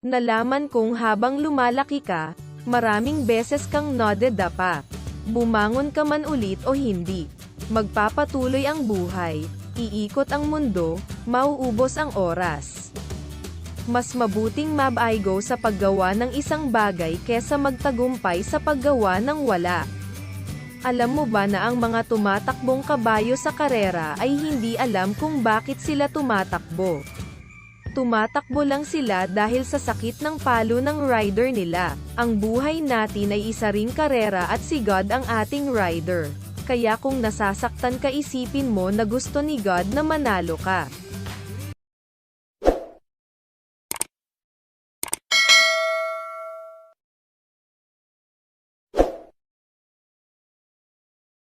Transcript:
Nalaman kong habang lumalaki ka, maraming beses kang nodedapa. Bumangon ka man ulit o hindi. Magpapatuloy ang buhay, iikot ang mundo, mauubos ang oras. Mas mabuting mabaigo sa paggawa ng isang bagay kesa magtagumpay sa paggawa ng wala. Alam mo ba na ang mga tumatakbong kabayo sa karera ay hindi alam kung bakit sila tumatakbo? Tumatakbo lang sila dahil sa sakit ng palo ng rider nila. Ang buhay natin ay isa ring karera at si God ang ating rider. Kaya kung nasasaktan ka isipin mo na gusto ni God na manalo ka.